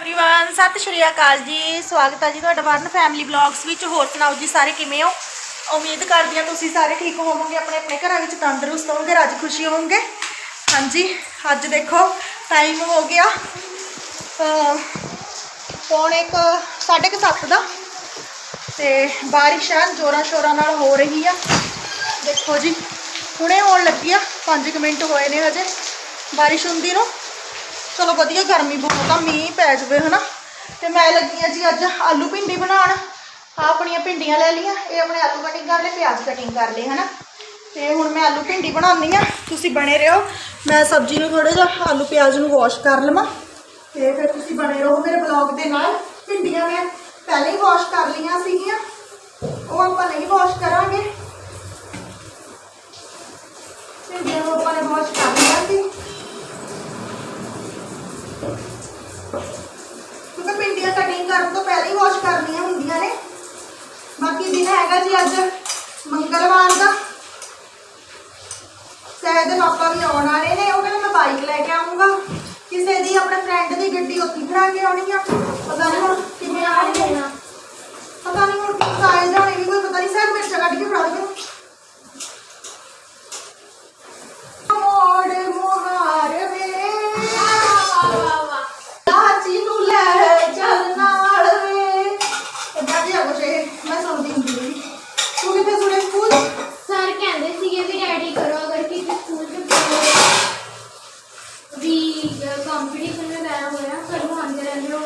Everyone ਸਤਿ ਸ਼੍ਰੀ ਅਕਾਲ ਜੀ ਸਵਾਗਤ ਹੈ ਜੀ ਤੁਹਾਡਾ ਵਰਨ ਫੈਮਿਲੀ ਵਲੌਗਸ ਵਿੱਚ ਹੋਰ ਸੁਣਾਓ ਜੀ ਸਾਰੇ ਕਿਵੇਂ ਹੋ ਉਮੀਦ ਕਰਦੀ ਹਾਂ ਤੁਸੀਂ ਸਾਰੇ ਠੀਕ ਹੋਵੋਗੇ ਆਪਣੇ ਆਪਣੇ ਘਰਾਂ ਵਿੱਚ ਤੰਦਰੁਸਤ ਹੋਵੋਗੇ ਰਾਜ ਖੁਸ਼ੀ ਹੋਵੋਗੇ ਹਾਂਜੀ ਅੱਜ ਦੇਖੋ ਟਾਈਮ ਹੋ ਗਿਆ ਅਹ, ਪੌਣੇ ਕੁ ਸਾਢੇ ਕੁ ਸੱਤ ਦਾ ਤੇ ਬਾਰਿਸ਼ ਆ ਜੋਰਾਂ ਸ਼ੋਰਾਂ ਨਾਲ ਹੋ ਰਹੀ ਆ ਦੇਖੋ ਜੀ ਹੁਣੇ ਹੋਣ ਲੱਗੀ ਆ 5 ਮਿੰਟ ਹੋਏ ਨੇ ਹਜੇ ਬਾਰਿਸ਼ ਹੁੰਦੀ ਨੂੰ ਚਲੋ ਵਧੀਆ ਗਰਮੀ ਬਹੁਤ ਆ, ਮੀਂਹ ਪੈ ਜਵੇ, ਹਨਾ? ਤੇ ਮੈਂ ਲੱਗੀ ਆ ਜੀ ਅੱਜ ਆਲੂ ਭਿੰਡੀ ਬਣਾਉਣ। ਆਹ ਆਪਣੀਆਂ ਭਿੰਡੀਆਂ ਲੈ ਲਈਆਂ। ਇਹ ਆਪਣੇ ਆਲੂ ਕਟਿੰਗ ਕਰ ਲਏ, ਪਿਆਜ਼ ਕਟਿੰਗ ਕਰ ਲਏ, ਹਨਾ? ਤੇ ਹੁਣ ਮੈਂ ਆਲੂ ਭਿੰਡੀ ਬਣਾਉਣੀ ਆ। ਤੁਸੀਂ ਬਣੇ ਰਹੋ। ਮੈਂ ਸਬਜ਼ੀ ਨੂੰ ਥੋੜਾ ਜਿਹਾ ਆਲੂ ਪਿਆਜ਼ ਨੂੰ ਵਾਸ਼ ਕਰ ਲਵਾਂ। ਤੇ ਫਿਰ ਤੁਸੀਂ ਬਣੇ ਰਹੋ ਮੇਰੇ ਬਲੌਗ ਦੇ ਨਾਲ। ਭਿੰਡੀਆਂ ਮੈਂ ਪਹਿਲਾਂ ਹੀ ਵਾਸ਼ ਕਰ ਲਈਆਂ ਸੀਗੀਆਂ। ਉਹ ਆਪਾਂ ਨਹੀਂ ਵਾਸ਼ ਕਰਾਂਗੇ। ਭਿੰਡੀਆਂ ਨੂੰ ਆਪਾਂ ਨੇ ਵਾਸ਼ ਕਰ ਲਿਆ ਸੀ। ਕਿਉਂਕਿ ਪਿੰਡੀਆਂ ਕਟਿੰਗ ਕਰਨ ਤੋਂ ਪਹਿਲਾਂ ਹੀ ਵਾਸ਼ ਕਰਨੀਆਂ ਹੁੰਦੀਆਂ ਨੇ। ਬਾਕੀ ਦਿਨ ਹੈਗਾ ਜੀ ਅੱਜ ਮੰਗਲਵਾਰ ਦਾ। ਸਹਿਜ ਦੇ ਪਾਪਾ ਵੀ ਆਉਣ ਵਾਲੇ ਨੇ, ਉਹ ਕਹਿੰਦੇ ਮੈਂ ਬਾਈਕ ਲੈ ਕੇ ਆਉਂਗਾ ਕਿਸੇ ਦੀ ਆਪਣੇ ਫਰੈਂਡ ਦੀ ਗੱਡੀ ਉੱਥੇ ਖੜਾ ਕੇ ਆਉਣੀ ਆ ਪਤਾ ਨਹੀਂ ਹੁਣ ਕਿਵੇਂ ਆਉਣਗੇ ਪਤਾ ਨਹੀਂ ਹੁਣ ਕਿਸ ਸਾਈਜ਼ ਹੋਣੀ ਵੀ ਕੋਈ ਪਤਾ ਨਹੀਂ ਸਹਿਜ ਮੇਰੇ ਕੱਢ ਕੇ ਫੜਾ ਦੇ ਮੋੜ ਮੁਹਾਰ ਵੇ ਲਾਚੀ ਨੂੰ ਲੈ ਚੱਲ ਨਾਲ ਵੇ ਇਦਾਂ ਦੀ ਆ ਕੁਛ ਇਹ ਮੈਂ ਸੁਣਦੀ ਹੁੰਦੀ ਸੀ ਤੂੰ ਕਿੱਥੇ ਸੁਣੇ ਸਕੂਲ ਸਰ ਕਹਿੰਦੇ ਸੀਗੇ ਵੀ ਰੈਡੀ ਕਰੋ ਅਗਰ ਕਿਸੇ ਸਕੂਲ ਚ ਕੋਈ ਵੀ ਕੰਪੀਟੀਸ਼ਨ ਵਗੈਰਾ ਹੋਇਆ ਸਰ ਨੂੰ ਆਂਦੇ ਰਹਿੰਦੇ ਹੋ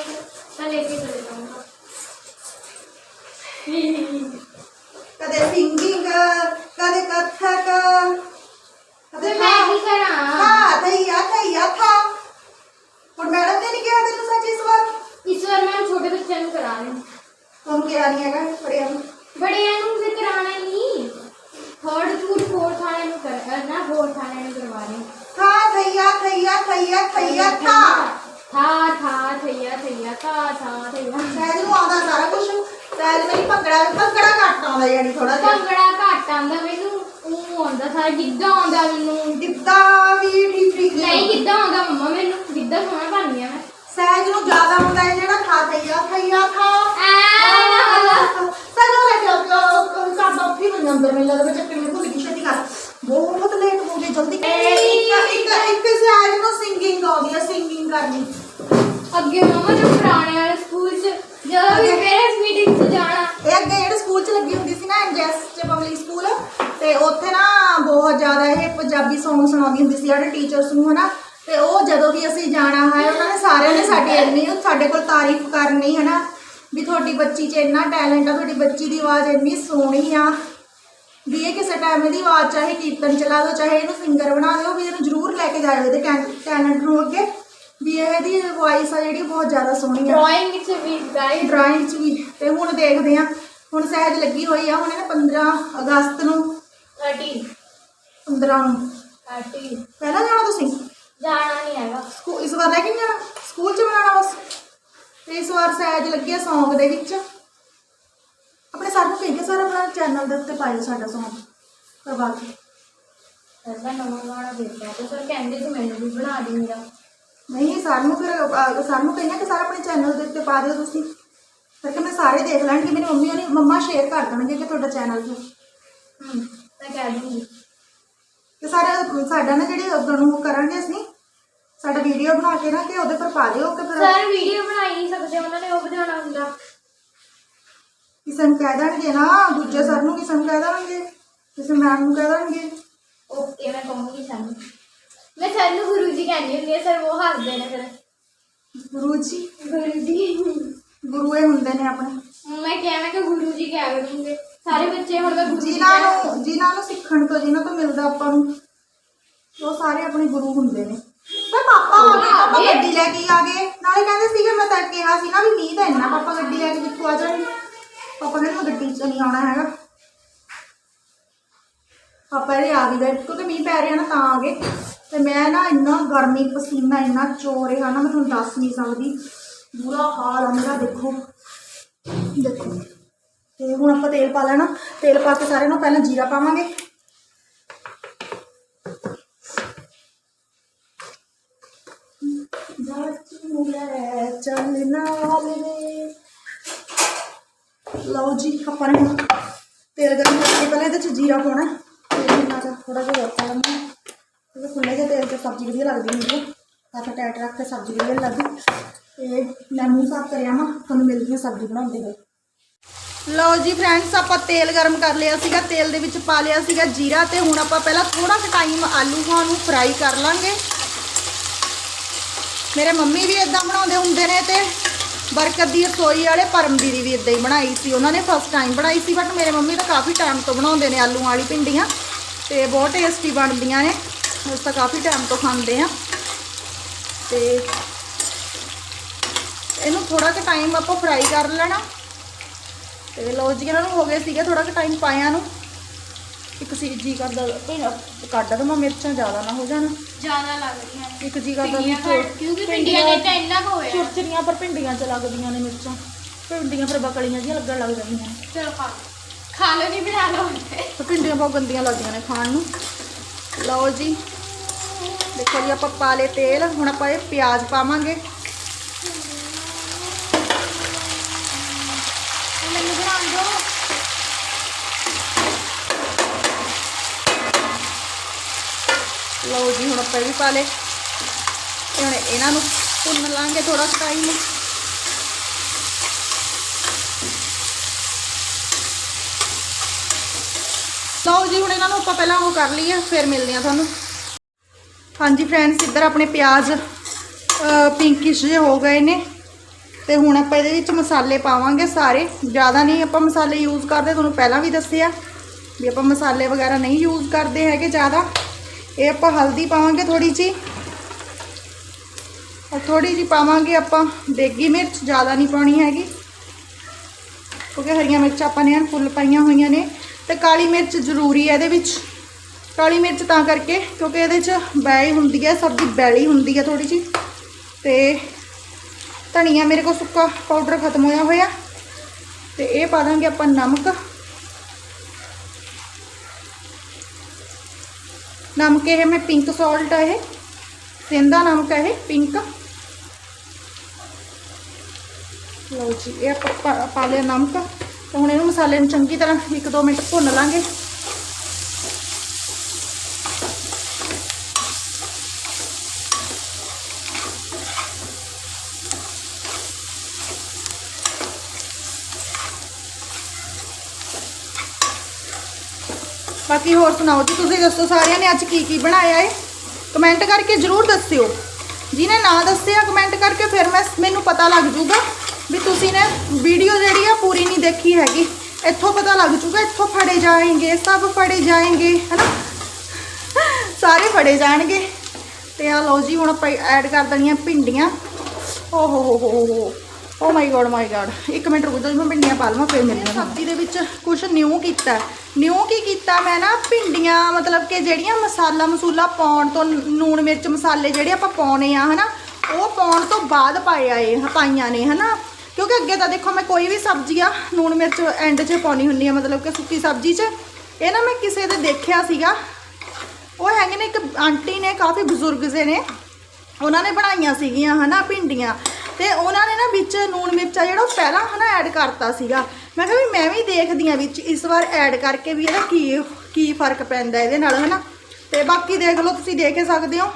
ਤਾਂ ਲੈ ਕੇ ਚਲੇ ਜਾਊਂਗਾ ਕਦੇ ਸਿੰਗਿੰਗ ਕਦੇ ਕਥਕ ਤੇ ਮੈਂ ਕੀ ਕਰਾਂ ਹਾਂ ਥਈਆ ਥਈਆ ਥਾ ਹੁਣ ਮੈਡਮ ਨੇ ਨਹੀਂ ਕਿਹਾ ਤੈਨੂੰ ਸੱਚ ਇਸ ਵਾਰ ਇਸ ਵਾਰ ਮੈਂ ਛੋਟੇ ਬੱਚਿਆਂ ਨੂੰ ਕਰਾ ਰਹੀ ਹਾਂ ਤੁਹਾਨੂੰ ਕਿਹਾ ਨਹੀਂ ਹੈਗਾ ਪੜਿਆ ਨੂੰ ਬੜਿਆਂ ਨੂੰ ਫਿਰ ਕਰਾਣਾ ਹੀ ਨਹੀਂ ਥਰਡ ਟੂ ਫੋਰਥ ਵਾਲੇ ਨੂੰ ਕਰਨਾ ਫੋਰਥ ਵਾਲੇ ਨੂੰ ਕਰਵਾ ਰਹੀ ਹਾਂ ਥਾ ਥਈਆ ਥਈਆ ਥਈਆ ਥਈਆ ਥਾ ਥਾ ਥਾ ਥਈਆ ਥਈਆ ਥਾ ਥਾ ਥਈਆ ਸਹਿਜ ਨੂੰ ਆਉਂਦਾ ਸਾਰਾ ਕੁਝ ਸਹਿਜ ਮੇਰੀ ਭੰਗੜਾ ਭੰਗੜਾ ਘੱਟ ਆਉਂਦਾ ਯਾਨੀ ਥੋੜਾ ਜਿਹਾ ਭੰਗੜਾ ਘੱਟ ਆਉਂਦਾ ਮੈਨੂੰ ਉਹ ਆਉਂਦਾ ਸਾਰਾ ਗਿੱਧਾ ਆਉਂਦਾ ਮੈਨੂੰ ਗਿੱਧਾ ਵੀ ਠੀਕ ਠੀਕ ਨਹੀਂ ਗਿੱਧਾ ਆਉਂਦਾ ਮੰਮਾ ਮੈਨੂੰ ਗਿੱਧਾ ਸੋਹਣਾ ਪਾਉਂਦੀ ਆ ਮੈਂ ਸਹਿਜ ਨੂੰ ਜ਼ਿਆਦਾ ਹੁੰਦਾ ਹੈ ਜਿਹੜਾ ਥਾ ਥਈਆ ਥਈਆ ਥਾ ਐ ਨਾ ਹਲਾ ਸਹਿਜ ਨੂੰ ਲੈ ਕੇ ਆਓ ਘਰ ਦਾ ਉੱਥੇ ਬਣ ਅੰਦਰ ਮੈਨੂੰ ਲੱਗਦਾ ਮੈਂ ਚੱਕਰ ਮੈਨੂੰ ਭੁੱਲ ਗਈ ਛੇਤੀ ਕਰ। ਬਹੁਤ ਲੇਟ ਹੋ ਗਈ ਜਲਦੀ ਕਰ। ਇੱਕ ਇੱਕ ਇੱਕ ਸਹਿਜ ਨੂੰ ਸਿੰਗਿੰਗ ਆਉਂਦੀ ਹੈ ਸਿੰਗਿੰਗ ਕਰਨੀ। ਅੱਗੇ ਮੰਮਾ ਜੋ ਪੁਰਾਣੇ ਵਾਲੇ ਸਕੂਲ ਚ ਜਦੋਂ ਵੀ ਪੇਰੈਂਟਸ ਮੀਟਿੰਗ ਚ ਜਾਣਾ। ਇਹ ਅੱਗੇ ਜਿਹੜੇ ਸਕੂਲ ਚ ਲੱਗੀ ਹੁੰਦੀ ਸੀ ਨਾ ਐਨਜੈਸ ਚ ਪਬਲਿਕ ਸਕੂਲ ਤੇ ਉੱਥੇ ਨਾ ਬਹੁਤ ਜ਼ਿਆਦਾ ਇਹ ਪੰਜਾਬੀ Song ਸੁਣਾਉਂਦੀ ਹੁੰਦੀ ਸੀ ਜਿਹੜੇ ਟੀਚਰਸ ਨੂੰ ਹਨਾ। ਤੇ ਉਹ ਜਦੋਂ ਵੀ ਅਸੀਂ ਜਾਣਾ ਹੈ ਉਹਨਾਂ ਨੇ ਸਾਰਿਆਂ ਨੇ ਸਾਡੀ ਇੰਨੀ ਸਾਡੇ ਕੋਲ ਤਾਰੀਫ ਕਰਨੀ ਹਨਾ ਵੀ ਤੁਹਾਡੀ ਬੱਚੀ 'ਚ ਇੰਨਾ ਟੈਲੈਂਟ ਆ ਤੁਹਾਡੀ ਬੱਚੀ ਦੀ ਆਵਾਜ਼ ਇੰਨੀ ਸੋਹਣੀ ਆ ਵੀ ਇਹ ਕਿਸੇ ਟਾਈਮ ਇਹਦੀ ਆਵਾਜ਼ ਚਾਹੇ ਕੀਰਤਨ ਚਲਾ ਦਿਓ ਚਾਹੇ ਇਹਨੂੰ ਸਿੰਗਰ ਬਣਾ ਦਿਓ ਵੀ ਇਹਨੂੰ ਜ਼ਰੂਰ ਲੈ ਕੇ ਜਾਇਓ ਇਹਦੇ ਟੈਲੈਂਟ ਨੂੰ ਅੱਗੇ ਵੀ ਇਹਦੀ ਵੌਇਸ ਆ ਜਿਹੜੀ ਬਹੁਤ ਜ਼ਿਆਦਾ ਸੋਹਣੀ ਆ। ਡਰਾਇੰਗ ਵਿੱਚ ਵੀ ਗਾਈਡ ਡਰਾਇੰਗ 'ਚ ਵੀ ਤੇ ਹੁਣ ਦੇਖਦੇ ਆ ਹੁਣ ਸਹਿਜ ਲੱਗੀ ਹੋਈ ਆ ਹੁਣ ਇਹਨੇ 15 ਅਗਸਤ ਨੂੰ 30 15 ਨੂੰ। 30 ਪਹਿਲਾਂ ਜਾਣਾ ਤੁਸੀਂ? ਜਾਣਾ ਨਹੀਂ ਹੈਗਾ। ਸਕੂ ਇਸ ਵਾਰ ਲੈ ਕੇ ਨੀ ਜਾਣਾ? ਸਕੂਲ 'ਚ ਬਣਾਉਣਾ ਬਸ? ਤੇ ਇਸ ਵਾਰ ਸਹਿਜ ਲੱਗੀ ਆ Song ਦੇ ਵਿੱਚ। ਆਪਣੇ ਸਰ ਨੂੰ ਕਹੀਏ ਸਰ ਆਪਣਾ ਚੈਨਲ ਦੇ ਉੱਤੇ ਪਾਇਓ ਸਾਡਾ Song ਕਰਵਾ ਕੇ ਐਸਾ ਨਵਾਂ ਗਾਣਾ ਦੇਖਿਆ ਤੇ ਸਰ ਕਹਿੰਦੇ ਕਿ ਮੈਨੂੰ ਵੀ ਬਣਾ ਦੇ ਮੇਰਾ। ਨਹੀਂ ਸਰ ਨੂੰ ਫਿਰ ਅਹ, ਸਰ ਨੂੰ ਕਹੀਏ ਕਿ ਸਰ ਆਪਣੇ ਚੈਨਲ ਦੇ ਉੱਤੇ ਪਾ ਦਿਓ ਤੁਸੀਂ। ਫਿਰ ਕਿ ਮੈਂ ਸਾਰੇ ਦੇਖ ਲੈਣਗੇ ਮੇਰੀ ਮੰਮੀ ਹੋਣੀ ਮੰਮਾ ਸ਼ੇਅਰ ਕਰ ਦੇਣਗੇ ਕਿ ਤੁਹਾਡਾ ਚੈਨਲ ਤੇ ਹੂੰ ਮੈਂ ਕਹਿ ਦੂੰਗੀ। ਤੇ ਸਾਰਾ ਸਾਡਾ ਨਾ ਜਿਹੜੇ ਨੂੰ ਕਰਾਂਗੇ ਅਸੀਂ। ਸਾਡਾ ਵੀਡੀਓ ਬਣਾ ਕੇ ਨਾ ਕਿ ਉਹਦੇ ਪਰ ਪਾ ਦਿਓ ਕਿ ਫਿਰ ਸਰ ਵੀਡੀਓ ਬਣਾ ਹੀ ਨਹੀਂ ਸਕਦੇ ਉਹਨਾਂ ਨੇ ਉਹ ਬਣਾਉਣਾ ਹੁੰਦਾ। ਕਿਸੇ ਨੂੰ ਕਹਿ ਦੇਣਗੇ ਨਾ ਦੂਜੇ ਸਰ ਨੂੰ ਕਿਸੇ ਨੂੰ ਕਹਿ ਦੇਣਗੇ ਕਿਸੇ ਮੈਮ ਨੂੰ ਕਹਿ ਦੇਣਗੇ। ਓਕੇ ਮੈਂ ਕਹੂੰਗੀ ਸਾਨੂੰ ਮੈਂ ਸਰ ਨੂੰ ਗੁਰੂ ਜੀ ਕਹਿੰਦੀ ਹੁੰਦੀ ਆ ਸਰ ਉਹ ਹੱਸਦੇ ਨੇ ਫਿਰ। ਗੁਰੂ ਜੀ ਗੁਰੂ ਜੀ ਗੁਰੂ ਇਹ ਹੁੰਦੇ ਨੇ ਆਪਣੇ। ਮੈਂ ਕਿਹਾ ਮੈਂ ਕਿ ਗੁਰੂ ਜੀ ਕਿਆ ਕਰੂੰਗੇ ਸਾਰੇ ਬੱਚੇ ਹੁਣ ਮੈਂ ਗੁਰੂ ਜੀ ਜਿਨ੍ਹਾਂ ਕਹਿ- ਨੂੰ ਜਿਨ੍ਹਾਂ ਨੂੰ ਸਿੱਖਣ ਤੋਂ ਜਿਨ੍ਹਾਂ ਤੋਂ ਮਿਲਦਾ ਆਪਾਂ ਨੂੰ ਉਹ ਸਾਰੇ ਆਪਣੇ ਗੁਰੂ ਹੁੰਦੇ ਨੇ। ਤੇ ਪਾਪਾ ਆ ਗਏ ਪਾਪਾ? ਗੱਡੀ ਲੈ ਕੇ ਆ ਗਏ। ਨਾਲੇ ਕਹਿੰਦੇ ਸੀਗੇ ਮੈਂ ਤਾਂ ਕਿਹਾ ਸੀ ਨਾ ਵੀ ਮੀਂਹ ਤਾਂ ਇੰਨਾ ਪਾਪਾ ਗੱਡੀ ਲੈ ਕੇ ਕਿੱਥੋਂ ਆ ਜਾਣਗੇ। ਪਾਪਾ ਮੈਂ ਗੱਡੀ 'ਚ ਨਹੀਂ ਆਉਣਾ ਹੈਗਾ। ਪਾਪਾ ਇਹ ਆ ਗਏ ਕਿਉਂਕਿ ਮੀਂਹ ਪੈ ਰਿਹਾ ਨਾ ਤਾਂ ਆ ਗਏ। ਤੇ ਮੈਂ ਨਾ ਇੰਨਾ ਗਰਮੀ ਪਸੀਨਾ ਇੰਨਾ ਚੋ ਰਿਹਾ ਨਾ ਮੈਂ ਤੁਹਾਨੂੰ ਦੱਸ ਨਹੀਂ ਸਕਦੀ। ਬੁਰਾ ਹਾਲ ਆ ਮੇਰਾ ਦੇਖੋ। ਦੇਖੋ। ਤੇ ਹੁਣ ਆਪਾਂ ਤੇਲ ਪਾ ਲੈਣਾ। ਤੇਲ ਪਾ ਕੇ ਸਾਰੇ ਨੂੰ ਪਹਿਲਾਂ ਜੀਰਾ ਪਾਵਾਂਗੇ ਦਾਲਚੀਨੀ ਤੂੰ ਲੈ ਚੱਲ ਨਾਲ ਵੇ ਲਓ ਜੀ, ਆਪਾਂ ਨੇ ਹੁਣ ਤੇਲ ਗਰਮ ਕਰਕੇ ਪਹਿਲਾਂ ਇਹਦੇ ਚ ਜੀਰਾ ਪਾਉਣਾ ਤੇ ਇਹਨਾਂ ਥੋੜਾ ਜਿਹਾ ਹੋਰ ਪਾ ਲੈਣਾ ਕਿਉਂਕਿ ਖੁੱਲੇ ਜਿਹੇ ਤੇਲ 'ਤੇ ਸਬਜ਼ੀ ਵਧੀਆ ਲੱਗਦੀ ਹੁੰਦੀ ਹੈ ਹੱਥ ਟੈਟ ਰੱਖ ਕੇ ਸਬਜ਼ੀ ਵਧੀਆ ਨੀ ਲੱਗਦੀ। ਤੇ ਮੈਂ ਮੂੰਹ ਸਾਫ਼ ਕਰਿਆ ਵਾ ਤੁਹਾਨੂੰ ਮਿਲਦੀ ਹਾਂ ਸਬਜ਼ੀ ਬਣਾਉਂਦੇ ਹੋਏ। ਲਓ ਜੀ ਫਰੈਂਡਸ ਆਪਾਂ ਤੇਲ ਗਰਮ ਕਰ ਲਿਆ ਸੀਗਾ। ਤੇਲ ਦੇ ਵਿੱਚ ਪਾ ਲਿਆ ਸੀਗਾ ਜੀਰਾ ਤੇ ਹੁਣ ਆਪਾਂ ਪਹਿਲਾਂ ਥੋੜਾ ਕੁ ਟਾਈਮ ਆਲੂਆਂ ਨੂੰ ਫਰਾਈ ਕਰ ਲਾਂਗੇ। ਮੇਰੇ ਮੰਮੀ ਵੀ ਇਦਾਂ ਬਣਾਉਂਦੇ ਹੁੰਦੇ ਨੇ ਤੇ ਬਰਕਤ ਦੀ ਰਸੋਈ ਵਾਲੇ ਪਰਮ ਦੀਦੀ ਵੀ ਇਦਾਂ ਹੀ ਬਣਾਈ ਸੀ। ਉਹਨਾਂ ਨੇ ਫਸਟ ਟਾਈਮ ਬਣਾਈ ਸੀ ਬਟ ਮੇਰੇ ਮੰਮੀ ਤਾਂ ਕਾਫੀ ਟਾਈਮ ਤੋਂ ਬਣਾਉਂਦੇ ਨੇ ਆਲੂ ਵਾਲੀ ਭਿੰਡੀਆਂ ਤੇ ਬਹੁਤ ਟੇਸਟੀ ਬਣਦੀਆਂ ਨੇ। ਅਸੀਂ ਤਾਂ ਕਾਫੀ ਟਾਈਮ ਤੋਂ ਖਾਂਦੇ ਆ ਤੇ ਇਹਨੂੰ ਥੋੜਾ ਜਿਹਾ ਟਾਈਮ ਆਪਾਂ ਫਰਾਈ ਕਰ ਲੈਣਾ। ਤੇ ਲੋ ਜੀ, ਇਹਨਾਂ ਨੂੰ ਹੋ ਗਏ ਸੀਗੇ ਥੋੜਾ ਜਿਹਾ ਟਾਈਮ ਪਾਇਆ ਨੂੰ। ਇੱਕ ਸੀ ਜੀ ਕਰਦਾ ਭਈ ਕੱਢ ਦਵਾਂ ਮਿਰਚਾਂ ਜ਼ਿਆਦਾ ਨਾ ਹੋ ਜਾਣ। ਜ਼ਿਆਦਾ ਲੱਗਦੀਆਂ। ਨੇ ਇੱਕ ਜੀ ਕਰਦਾ ਭਿੰਡੀਆਂ ਵੀ ਘੱਟ, ਕਿਉਂਕਿ ਭਿੰਡੀਆਂ ਨੇ ਤਾਂ ਇੰਨਾ ਕੁ ਹੋਇਆ। ਚੁਰਚਰੀਆਂ ਪਰ ਭਿੰਡੀਆਂ ਚ ਲੱਗਦੀਆਂ ਨੇ ਮਿਰਚਾਂ। ਭਿੰਡੀਆਂ ਫਿਰ ਬਕਲੀਆਂ ਜਿਹੀਆਂ ਲੱਗਣ ਲੱਗ ਜਾਂਦੀਆਂ ਨੇ। ਚਲੋ ਖਾ ਲਓ। ਖਾ ਲਓ ਨਹੀਂ ਬਣਾ ਲਓ ਤੇ। ਭਿੰਡੀਆਂ ਬਹੁਤ ਗੰਦੀਆਂ ਲੱਗਦੀਆਂ ਨੇ ਖਾਣ ਨੂੰ। ਲਓ ਜੀ। ਦੇਖੋ ਜੀ ਆਪਾਂ ਪਾ ਲਏ ਤੇਲ ਹੁਣ ਆਪਾਂ ਇਹ ਪਿਆਜ਼ ਪਾਵਾਂਗੇ ਮੈਨੂੰ ਬਣਾ ਦਿਓ ਲਓ ਜੀ, ਹੁਣ ਆਪਾਂ ਇਹ ਵੀ ਪਾ ਲਏ। ਤੇ ਹੁਣ ਇਹਨਾਂ ਨੂੰ ਭੁੰਨ ਲਾਂਗੇ ਥੋੜਾ ਟਾਈਮ ਲਓ ਜੀ, ਹੁਣ ਇਹਨਾਂ ਨੂੰ ਆਪਾਂ ਪਹਿਲਾਂ ਉਹ ਕਰ ਲਈਏ, ਫਿਰ ਮਿਲਦੇ ਆ ਤੁਹਾਨੂੰ। ਹਾਂਜੀ ਫਰੈਂਡਸ ਇੱਧਰ ਆਪਣੇ ਪਿਆਜ਼ ਪਿੰਕਿਸ਼ ਜਿਹੇ ਹੋ ਗਏ ਨੇ। ਤੇ ਹੁਣ ਆਪਾਂ ਇਹਦੇ ਵਿੱਚ ਮਸਾਲੇ ਪਾਵਾਂਗੇ ਸਾਰੇ। ਜ਼ਿਆਦਾ ਨਹੀਂ ਆਪਾਂ ਮਸਾਲੇ ਯੂਜ਼ ਕਰਦੇ, ਤੁਹਾਨੂੰ ਪਹਿਲਾਂ ਵੀ ਦੱਸਿਆ। ਵੀ ਆਪਾਂ ਮਸਾਲੇ ਵਗੈਰਾ ਨਹੀਂ ਯੂਜ਼ ਕਰਦੇ ਹੈਗੇ ਜ਼ਿਆਦਾ। ਇਹ ਆਪਾਂ ਹਲਦੀ ਪਾਵਾਂਗੇ ਥੋੜੀ ਜੀ ਔਰ ਥੋੜੀ ਜੀ ਪਾਵਾਂਗੇ ਆਪਾਂ ਦੇਗੀ ਮਿਰਚ, ਜ਼ਿਆਦਾ ਨਹੀਂ ਪਾਉਣੀ ਹੈਗੀ। ਕਿਉਂਕਿ ਹਰੀਆਂ ਮਿਰਚਾਂ ਆਪਾਂ ਨੇ ਐਨ ਫੁੱਲ ਪਾਈਆਂ ਹੋਈਆਂ ਨੇ। ਤੇ ਕਾਲੀ ਮਿਰਚ ਜ਼ਰੂਰੀ ਹੈ ਇਹਦੇ ਵਿੱਚ। ਕਾਲੀ ਮਿਰਚ ਤਾਂ ਕਰਕੇ, ਕਿਉਂਕਿ ਇਹਦੇ 'ਚ ਬੈਲੀ ਹੁੰਦੀ ਹੈ ਸਬਜ਼ੀ ਬੈਲੀ ਹੁੰਦੀ ਹੈ ਥੋੜੀ ਜੀ ਤੇ ਧਨੀਆ ਮੇਰੇ ਕੋਲ ਸੁੱਕਾ ਪਾਊਡਰ ਖਤਮ ਹੋਇਆ ਹੋਇਆ। ਤੇ ਇਹ ਪਾ ਦਾਂਗੇ ਆਪਾਂ ਨਮਕ। ਨਮਕ ਇਹ ਮੈਂ ਪਿੰਕ ਸਾਲਟ ਹੈ ਇਹ ਸਿੰਦਾ ਨਮਕ ਹੈ ਇਹ ਪਿੰਕ ਲਓ ਜੀ ਇਹ ਆਪਾਂ ਪਾ- ਪਾ ਲਿਆ ਨਮਕ ਤੇ ਹੁਣ ਇਹਨੂੰ ਮਸਾਲੇ ਨੂੰ ਚੰਗੀ ਤਰ੍ਹਾਂ 1-2 ਮਿੰਟ ਭੁੰਨ ਲਾਂਗੇ ਬਾਕੀ ਹੋਰ ਸੁਣਾਓ ਜੀ, ਤੁਸੀਂ ਦੱਸੋ ਸਾਰਿਆਂ ਨੇ ਅੱਜ ਕੀ ਕੀ ਬਣਾਇਆ ਏ? ਕਮੈਂਟ ਕਰਕੇ ਜਰੂਰ ਦੱਸਿਓ। ਜਿਹਨੇ ਨਾ ਦੱਸਿਆ ਕਮੈਂਟ ਕਰਕੇ ਫਿਰ ਮੈਂ ਮੈਨੂੰ ਪਤਾ ਲੱਗ ਜੂਗਾ ਵੀ ਤੁਸੀਂ ਨੇ ਵੀਡੀਓ ਜਿਹੜੀ ਆ ਪੂਰੀ ਨਹੀਂ ਦੇਖੀ ਹੈਗੀ। ਇੱਥੋਂ ਪਤਾ ਲੱਗ ਜੂਗਾ ਇੱਥੋਂ ਫੜੇ ਜਾਣਗੇ ਸਭ ਫੜੇ ਜਾਣਗੇ ਹਨਾ? ਸਾਰੇ ਫੜੇ ਜਾਣਗੇ। ਤੇ ਆ ਲਓ ਜੀ, ਹੁਣ ਆਪਾਂ ਐਡ ਕਰ ਦੇਣੀਆਂ ਭਿੰਡੀਆਂ। ਓ ਹੋ ਹੋ ਹੋ ਹੋ। Oh my God my God ਇੱਕ ਮਿੰਟ ਰੁਕ ਜਾਓ ਜੀ, ਮੈਂ ਭਿੰਡੀਆਂ ਪਾ ਲਵਾਂ ਫਿਰ ਮਿਲਦੇ ਹਾਂ ਸਬਜ਼ੀ ਦੇ ਵਿੱਚ ਕੁਝ ਨਿਊ ਕੀਤਾ ਨਿਊ ਕੀ ਕੀਤਾ? ਮੈਂ ਨਾ ਭਿੰਡੀਆਂ ਮਤਲਬ ਕਿ ਜਿਹੜੀਆਂ ਮਸਾਲਾ ਮਸੂਲਾ ਪਾਉਣ ਤੋਂ ਨੂਣ ਮਿਰਚ ਮਸਾਲੇ ਜਿਹੜੇ ਆਪਾਂ ਪਾਉਣੇ ਆ ਹਨਾ ਉਹ ਪਾਉਣ ਤੋਂ ਬਾਅਦ ਪਾਏ ਆਏ ਪਾਈਆਂ ਨੇ ਹਨਾ। ਕਿਉਂਕਿ ਅੱਗੇ ਤਾਂ ਦੇਖੋ ਮੈਂ ਕੋਈ ਵੀ ਸਬਜ਼ੀ ਆ ਨੂਣ ਮਿਰਚ ਐਂਡ 'ਚ ਪਾਉਣੀ ਹੁੰਦੀ ਆ ਮਤਲਬ ਕਿ ਸੁੱਕੀ ਸਬਜ਼ੀ 'ਚ। ਇਹ ਨਾ ਮੈਂ ਕਿਸੇ ਦੇ ਦੇਖਿਆ ਸੀਗਾ। ਉਹ ਹੈਗੇ ਨੇ ਇੱਕ ਆਂਟੀ ਨੇ ਕਾਫੀ ਬਜ਼ੁਰਗ ਜੇ ਨੇ। ਉਹਨਾਂ ਨੇ ਬਣਾਈਆਂ ਸੀਗੀਆਂ ਹਨਾ ਭਿੰਡੀਆਂ। ਤੇ ਉਹਨਾਂ ਨੇ ਨਾ ਵਿੱਚ ਨੂਣ ਮਿਰਚਾ ਜਿਹੜਾ ਉਹ ਪਹਿਲਾਂ ਹਨਾ ਐਡ ਕਰਤਾ ਸੀਗਾ। ਮੈਂ ਕਿਹਾ ਵੀ ਮੈਂ ਵੀ ਦੇਖਦੀ ਆ ਵਿੱਚ, ਇਸ ਵਾਰ ਐਡ ਕਰਕੇ ਵੀ ਇਹਦਾ ਕੀ ਕੀ ਫ਼ਰਕ ਪੈਂਦਾ ਇਹਦੇ ਨਾਲ ਹਨਾ। ਤੇ ਬਾਕੀ ਦੇਖ ਲਓ, ਤੁਸੀਂ ਦੇਖ ਸਕਦੇ ਹੋ।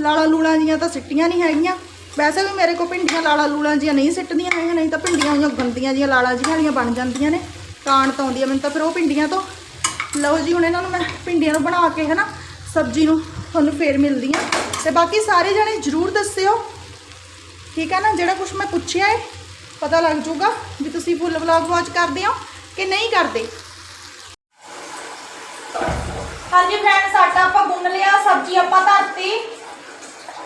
ਲਾਲਾ ਲੂਲਾਂ ਜੀਆਂ ਤਾਂ ਸਿੱਟੀਆਂ ਨਹੀਂ ਹੈਗੀਆਂ। ਵੈਸੇ ਵੀ ਮੇਰੇ ਕੋਲ ਭਿੰਡੀਆਂ ਲਾਲਾ ਲੂਲਾਂ ਜੀਆਂ ਨਹੀਂ ਸਿੱਟਦੀਆਂ ਹੈਗੀਆਂ, ਨਹੀਂ ਤਾਂ ਭਿੰਡੀਆਂ ਉਹਦੀਆਂ ਗੰਦੀਆਂ ਜੀਆਂ, ਲਾਲਾ ਜੀਆਂ ਵਾਲੀਆਂ ਬਣ ਜਾਂਦੀਆਂ ਨੇ। ਕਾਣ ਤਾਂ ਆਉਂਦੀ ਆ ਮੈਨੂੰ ਤਾਂ, ਫਿਰ ਉਹ ਭਿੰਡੀਆਂ ਤੋਂ। ਲਓ ਜੀ, ਹੁਣ ਇਹਨਾਂ ਨੂੰ ਮੈਂ ਭਿੰਡੀਆਂ ਨੂੰ ਬਣਾ ਕੇ ਹਨਾ, ਸਬਜ਼ੀ ਨੂੰ ਤੁਹਾਨੂੰ ਫੇਰ ਮਿਲਦੀ ਆ ਤੇ ਬਾਕੀ ਸਾਰੇ ਜਣੇ ਜਰੂਰ ਦੱਸਿਓ ਠੀਕ ਹੈ ਨਾ? ਜਿਹੜਾ ਕੁਝ ਮੈਂ ਪੁੱਛਿਆ ਹੈ, ਪਤਾ ਲੱਗ ਜਾਊਗਾ ਵੀ ਤੁਸੀਂ ਫੁੱਲ ਵਲੌਗ ਵਾਚ ਕਰਦੇ ਹੋ ਕਿ ਨਹੀਂ ਕਰਦੇ। ਹਾਂਜੀ ਫਰੈਂਡਸ ਆਟਾ ਆਪਾਂ ਗੁੰਨ ਲਿਆ, ਸਬਜ਼ੀ ਆਪਾਂ ਧਰਤੀ।